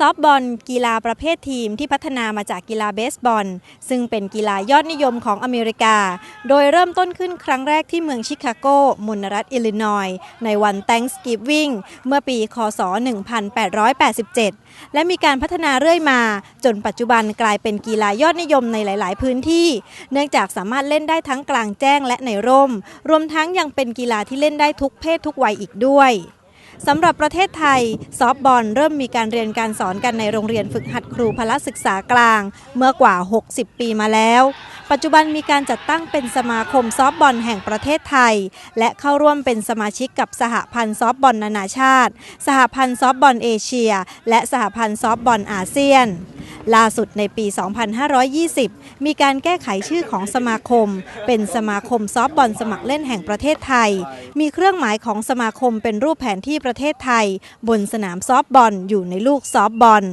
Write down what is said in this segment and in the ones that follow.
ซอฟบอลกีฬาประเภททีมที่พัฒนามาจากกีฬาเบสบอล ซึ่งเป็นกีฬายอดนิยมของอเมริกา โดยเริ่มต้นขึ้นครั้งแรกที่เมืองชิคาโกมลรัฐอิลลินอย ในวัน Thanksgiving เมื่อปี คศ 1887 และมีการพัฒนาเรื่อยมา จนปัจจุบันกลายเป็นกีฬายอดนิยมในหลาย ๆ พื้นที่ เนื่องจากสามารถเล่นได้ทั้งกลางแจ้งและในร่ม รวมทั้งยังเป็นกีฬาที่เล่นได้ทุกเพศทุกวัยอีกด้วย สำหรับประเทศไทย ซอฟบอลเริ่มมีการเรียนการสอนกันในโรงเรียนฝึกหัดครูพละศึกษากลาง เมื่อกว่า 60 ปีมาแล้ว ปัจจุบันมีการจัดตั้งเป็นสมาคมซอฟบอลแห่งประเทศไทย และเข้าร่วมเป็นสมาชิกกับสหพันธ์ซอฟบอลนานาชาติ สหพันธ์ซอฟบอลเอเชีย และสหพันธ์ซอฟบอลอาเซียน ล่าสุดในปี 2520 มีการแก้ไขชื่อของสมาคม เป็นสมาคมซอฟบอลสมัครเล่นแห่งประเทศไทย มีเครื่องหมายของสมาคมเป็นรูปแผนที่ประเทศไทย บนสนามซอฟบอลอยู่ในลูกซอฟบอล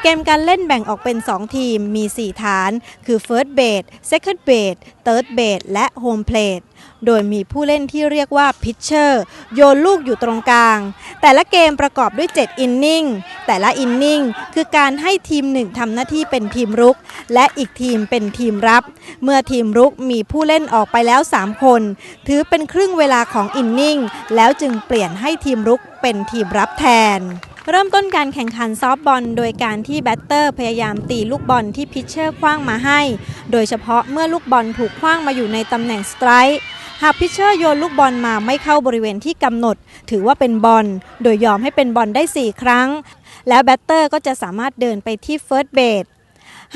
เกมการเล่นแบ่งออกเป็น 2 ทีมมี 4 ฐาน คือ First Base Second Base Third Base และ Home Plate โดยมีผู้เล่นที่เรียกว่า Pitcher โยนลูกอยู่ตรงกลาง แต่ละเกมประกอบด้วย 7 อินนิ่ง แต่ละอินนิ่งคือการให้ทีมหนึ่งทำหน้าที่เป็นทีมรุก และอีกทีมเป็นทีมรับ เมื่อทีมรุกมีผู้เล่นออกไปแล้ว 3 คน ถือเป็นครึ่งเวลาของอินนิ่งแล้วจึงเปลี่ยนให้ทีมรุกเป็นทีมรับแทน เริ่มต้นการแข่งขันซอฟบอลโดยการที่แบตเตอร์พยายามตีลูกบอลที่พิชเชอร์คว้างมาให้ โดยเฉพาะเมื่อลูกบอลถูกคว้างมาอยู่ในตำแหน่งสไตร์หากพิชเชอร์โยนลูกบอลมาไม่เข้าบริเวณที่กำหนด ถือว่าเป็นบอล โดยยอมให้เป็นบอลได้ 4 ครั้ง แล้วแบตเตอร์ก็จะสามารถเดินไปที่เฟิร์สเบส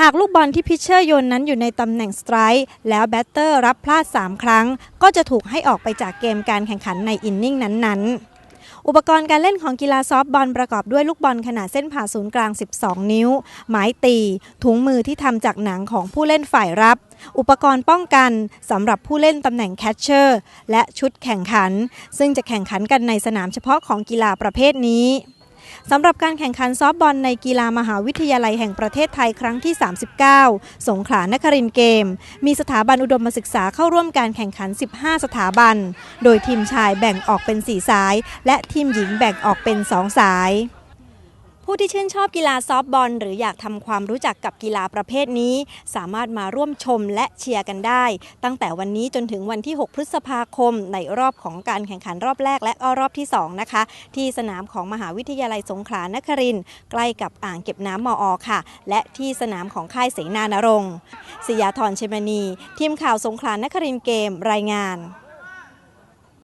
หากลูกบอลที่พิชเชอร์โยนนั้นอยู่ในตำแหน่งสไตร์แล้วแบตเตอร์รับพลาด 3 ครั้ง ก็จะถูกให้ออกไปจากเกมการแข่งขันในอินนิ่งนั้นๆ อุปกรณ์การเล่นของกีฬาซอฟบอลประกอบด้วยลูกบอลขนาดเส้นผ่าศูนย์กลาง 12 นิ้ว ไม้ตี ถุงมือที่ทำจากหนังของผู้เล่นฝ่ายรับ อุปกรณ์ป้องกันสำหรับผู้เล่นตำแหน่งแคชเชอร์ และชุดแข่งขัน ซึ่งจะแข่งขันกันในสนามเฉพาะของกีฬาประเภทนี้ สำหรับการแข่งขันซอฟบอลในกีฬามหาวิทยาลัยแห่งประเทศไทยครั้งที่ 39 สงขลานครินเกม มีสถาบันอุดมศึกษาเข้าร่วมการแข่งขัน 15 สถาบัน โดยทีมชายแบ่งออกเป็น 4 สาย และทีมหญิงแบ่งออกเป็น 2 สาย ผู้ที่ชื่นชอบกีฬาซอฟบอลหรืออยากทำความรู้จักกับกีฬาประเภทนี้ สามารถมาร่วมชมและเชียร์กันได้ ตั้งแต่วันนี้จนถึงวันที่ 6 พฤษภาคม ในรอบของการแข่งขันรอบแรกและรอบที่ 2 นะคะ ที่สนามของมหาวิทยาลัยสงขลานครินใกล้กับอ่างเก็บน้ำมออค่ะ และที่สนามของค่ายเสนานรงค์สยาธรเชมณีทีมข่าวสงขลานครินเกมรายงาน